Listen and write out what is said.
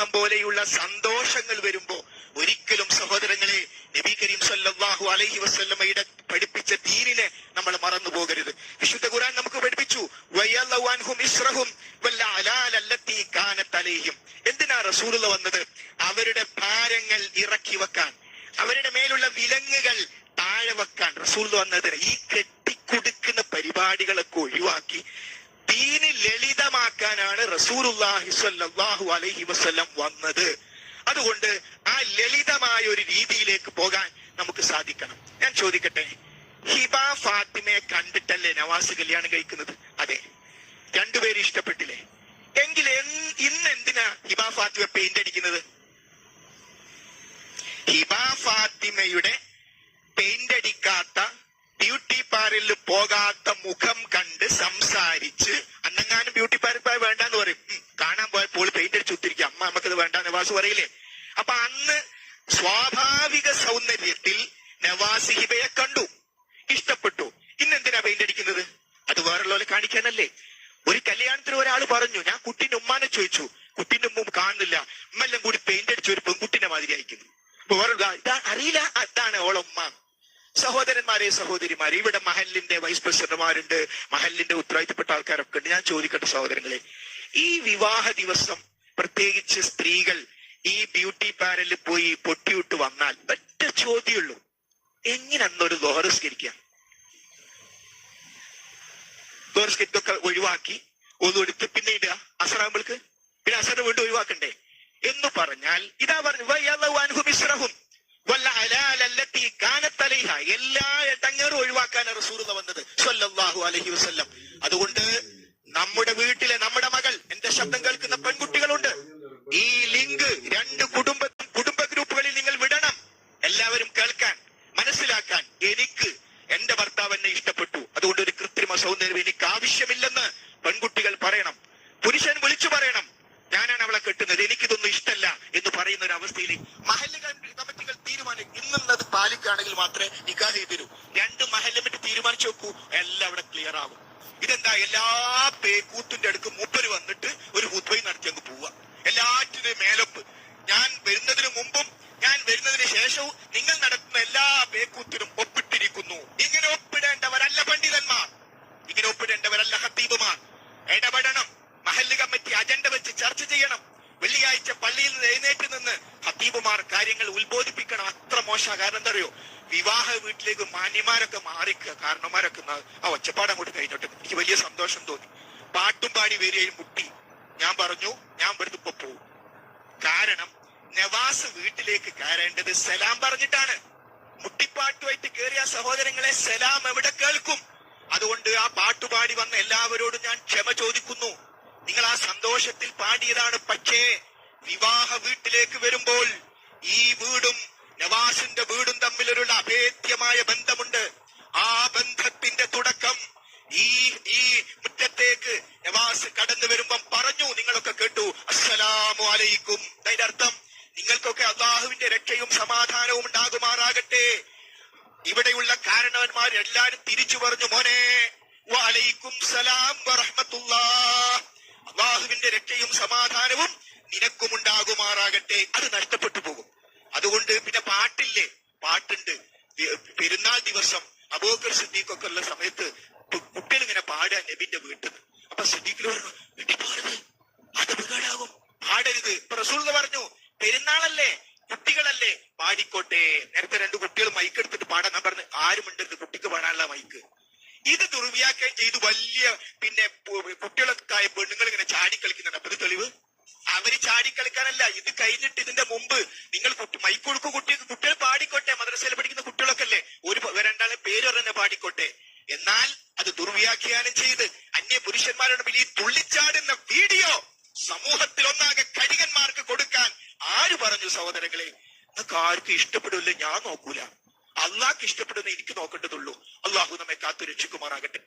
വിവാഹം പോലെയുള്ള സന്തോഷങ്ങൾ വരുമ്പോ ഒരിക്കലും സഹോദരങ്ങളെ നബി കരീം സല്ലാഹു അലൈഹി വസ്ല്ലമ്മയുടെ പഠിപ്പിച്ച ദീനിനെ നമ്മൾ മറന്നു പോകരുത്. വിശുദ്ധ ഖുർആൻ നമുക്ക് പഠിപ്പിച്ചു. എന്തിനാ റസൂലുള്ള വന്നത്? അവരുടെ ഭാരങ്ങൾ ഇറക്കി വെക്കാൻ. അവരുടെ മേലുള്ള വിലങ്ങുകൾ താഴെ വെക്കാൻ. റസൂൽ വന്നത് ഈ കെട്ടിക്കൊടുക്കുന്ന പരിപാടികളൊക്കെ ഒഴിവാക്കി. ലളിതമാക്കാനാണ് റസൂലുള്ളാഹി സ്വല്ലല്ലാഹു അലൈഹി വസല്ലം വന്നത്. അതുകൊണ്ട് ആ ലളിതമായ ഒരു രീതിയിലേക്ക് പോകാൻ നമുക്ക് സാധിക്കണം. ഞാൻ ചോദിക്കട്ടെ ഹിബ ഫാത്തിമയെ കണ്ടിട്ടല്ലേ നവാസ് കല്യാണം കഴിക്കുന്നത്? അതെ. രണ്ടുപേരും ഇഷ്ടപ്പെട്ടില്ലേ? എങ്കിൽ ഇന്ന് എന്തിനാ ഹിബ ഫാത്തിമ പെയിന്റ് അടിക്കുന്നത്? ഹിബ ഫാത്തിമയുടെ പെയിന്റ് അടിക്കാത്ത ബ്യൂട്ടി പാർലറിൽ പോകാത്ത മുഖം കണ്ട് സംസാരിച്ച് അന്നെങ്ങാനും ബ്യൂട്ടി പാർലർ പോയി വേണ്ടെന്ന് പറയും. കാണാൻ പോയപ്പോൾ പെയിന്റ് അടിച്ച് ഒത്തിരിക്കും അമ്മ നമുക്കത് വേണ്ട നവാസ് പറയില്ലേ? അപ്പൊ അന്ന് സ്വാഭാവിക സൗന്ദര്യത്തിൽ നവാസ് ഹിബയെ കണ്ടു. ഇഷ്ടപ്പെട്ടു. ഇന്നെന്തിനാ പെയിന്റ് അടിക്കുന്നത്? അത് വേറുള്ളവരെ കാണിക്കാനല്ലേ? ഒരു കല്യാണത്തിന് ഒരാൾ പറഞ്ഞു. ഞാൻ കുട്ടീന്റെ ഉമ്മാനെ ചോദിച്ചു. കുട്ടീന്റെ ഉമ്മ കാണുന്നില്ല. ഉമ്മെല്ലാം കൂടി പെയിന്റ് അടിച്ച് ഒരു പെൺകുട്ടിനെ മാതിരി അയക്കുന്നു വേറെ അറിയില്ല. അതാണ് ഓളുമ്മ സഹോദരന്മാരെ സഹോദരിമാരെ ഇവിടെ മഹലിന്റെ വൈസ് പ്രസിഡന്റുമാരുണ്ട് മഹലിന്റെ ഉത്തരവാദിത്തപ്പെട്ട ആൾക്കാരൊക്കെ ഉണ്ട്. ഞാൻ ചോദിക്കട്ടെ സഹോദരങ്ങളെ ഈ വിവാഹ ദിവസം പ്രത്യേകിച്ച് സ്ത്രീകൾ ഈ ബ്യൂട്ടി പാരലിൽ പോയി പൊട്ടിയിട്ട് വന്നാൽ ഒറ്റ ചോദ്യമുള്ളൂ. എങ്ങനെ അന്നൊരു ദോഹരസ്കരിക്കാം ദോഹസ്കരിക്കൊക്കെ ഒഴിവാക്കി ഒന്നും എടുത്ത് പിന്നെ ഇടുക. അസറാകുമ്പോൾക്ക് പിന്നെ അസറിന് വീണ്ടും ഒഴിവാക്കണ്ടേ? എന്ന് പറഞ്ഞാൽ ഇതാ പറഞ്ഞു വയ്യല്ലാഹു അലൈഹ എല്ലാ ഇടങ്ങേറും ഒഴിവാക്കാനാണ് റസൂർ വന്നത് അലൈഹി വസല്ലം. അതുകൊണ്ട് നമ്മുടെ വീട്ടിലെ പാലിക്കുകയാണെങ്കിൽ മാത്രമേ നിക്കാഹ് ചെയ്തു രണ്ട് മഹല്ല് പറ്റി തീരുമാനിച്ചു നോക്കൂ എല്ലാം അവിടെ ക്ലിയർ ആകും ഇതെന്താ? എല്ലാ പേക്കൂത്തിന്റെ അടുക്ക് മൂപ്പര് വന്നിട്ട് ഒരു ഹുദ്വൈ നടത്തി അങ്ങ് പോവുക. എല്ലാറ്റിനും മേലപ്പ്. ഞാൻ വരുന്നതിന് മുമ്പും ഞാൻ വരുന്നതിന് ശേഷവും നിങ്ങൾ നടത്തുന്ന എല്ലാ പേക്കൂത്തിനും ഒപ്പിട്ടിരിക്കുന്നു. ഇങ്ങനെ ഒപ്പിടേണ്ടവരല്ല പണ്ഡിതന്മാർ. ഇങ്ങനെ ഒപ്പിടേണ്ടവരല്ല ഹത്തീബുമാർ ഇടപെടണം. മഹല്ല് കമ്മിറ്റി അജണ്ട വെച്ച് ചർച്ച ചെയ്യണം. വെള്ളിയാഴ്ച പള്ളിയിൽ നിന്ന് എഴുന്നേറ്റ് നിന്ന് ഹത്തീബുമാർ കാര്യങ്ങൾ ഉത്ബോധിപ്പിക്കണം. അത്ര മോശ കാരണം എന്താ അറിയോ? വിവാഹ വീട്ടിലേക്ക് മാന്യമാരൊക്കെ മാറി കാരണന്മാരൊക്കെ ആ ഒച്ചപ്പാട് അങ്ങോട്ട് കഴിഞ്ഞോട്ടെ. എനിക്ക് വലിയ സന്തോഷം തോന്നി. പാട്ടും പാടി വരികയും മുട്ടി. ഞാൻ പറഞ്ഞു ഞാൻ ഇവിടുന്ന് ഇപ്പൊ പോവും. കാരണം നവാസ് വീട്ടിലേക്ക് കയറേണ്ടത് സലാം പറഞ്ഞിട്ടാണ്. മുട്ടിപ്പാട്ടുമായിട്ട് കയറിയ സഹോദരങ്ങളെ സലാം എവിടെ കേൾക്കും? അതുകൊണ്ട് ആ പാട്ടുപാടി വന്ന എല്ലാവരോടും ഞാൻ ക്ഷമ ചോദിക്കുന്നു. നിങ്ങൾ ആ സന്തോഷത്തിൽ പാടിയതാണ്. പക്ഷേ വിവാഹ വീട്ടിലേക്ക് വരുമ്പോൾ ഈ വീടും നവാസിന്റെ വീടും തമ്മിലൊരു അഭേദ്യമായ ബന്ധമുണ്ട്. ആ ബന്ധത്തിന്റെ തുടക്കം ഈ ഈ മുറ്റത്തേക്ക് നവാസ് കടന്നു വരുമ്പം പറഞ്ഞു. നിങ്ങളൊക്കെ കേട്ടു. അസ്സലാമു അലൈക്കും. അതിന്റെ അർത്ഥം നിങ്ങൾക്കൊക്കെ അള്ളാഹുവിന്റെ രക്ഷയും സമാധാനവും ഉണ്ടാകുമാറാകട്ടെ. ഇവിടെയുള്ള കാരണവന്മാർ എല്ലാരും തിരിച്ചു പറഞ്ഞു മോനെ വലൈക്കും സലാം വറഹ്മത്തുള്ളാ അള്ളാഹുവിന്റെ രക്ഷയും സമാധാനവും നിനക്കും ഉണ്ടാകുമാറാകട്ടെ അത് നഷ്ടപ്പെട്ടു പോകും. അതുകൊണ്ട് പിന്നെ പാട്ടില്ലേ? പാട്ടുണ്ട്. പെരുന്നാൾ ദിവസം അബൂബക്കർ സിദ്ദീഖ് ഒക്കെ ഉള്ള സമയത്ത് കുട്ടികൾ ഇങ്ങനെ പാടുക നബിന്റെ വീട്ടിൽ നിന്ന് അപ്പൊ സിദ്ദീഖിൽ പറഞ്ഞു "വീട്ടിൽ പാടരുത് അത് വികാടാകും പാടരുത് ഇപ്പൊ റസൂൽ പറഞ്ഞു പെരുന്നാളല്ലേ കുട്ടികളല്ലേ പാടിക്കോട്ടെ നേരത്തെ രണ്ട് കുട്ടികൾ മൈക്ക് എടുത്തിട്ട് പാടാൻ ഞാൻ പറഞ്ഞു ആരും ഉണ്ടരുത് കുട്ടിക്ക് പാടാനുള്ള മൈക്ക് ഇത് ദുർവ്യാഖ്യാനം ചെയ്ത് വലിയ പിന്നെ പു- കുട്ടികളൊക്കെ ആയ പെണ്ണുങ്ങൾ ഇങ്ങനെ ചാടി കളിക്കുന്നുണ്ട് അപ്പൊ ഇത് തെളിവ് അവർ ചാടി കളിക്കാനല്ല. ഇത് കഴിഞ്ഞിട്ട് ഇതിന്റെ മുമ്പ് നിങ്ങൾ കുട്ടി മൈക്ക് കൊടുക്കും കുട്ടികൾക്ക് കുട്ടികൾ പാടിക്കോട്ടെ മദ്രസയിൽ പഠിക്കുന്ന കുട്ടികളൊക്കെ അല്ലേ ഒരു രണ്ടാളെ പേര് പറഞ്ഞ പാടിക്കോട്ടെ? എന്നാൽ അത് ദുർവ്യാഖ്യാനം ചെയ്ത് അന്യ പുരുഷന്മാരുടെ ഈ തുള്ളിച്ചാടുന്ന വീഡിയോ സമൂഹത്തിൽ ഒന്നാകെ കരികന്മാർക്ക് കൊടുക്കാൻ ആര് പറഞ്ഞു സഹോദരങ്ങളെ? നിങ്ങൾക്ക് ആർക്കും ഇഷ്ടപ്പെടില്ല ഞാൻ നോക്കൂല. അള്ളാഹ്ക്ക് ഇഷ്ടപ്പെടുന്ന എനിക്ക് നോക്കേണ്ടതുള്ളൂ. അള്ളാഹു നമ്മെ കാത്തു രക്ഷിക്കുമാറാകട്ടെ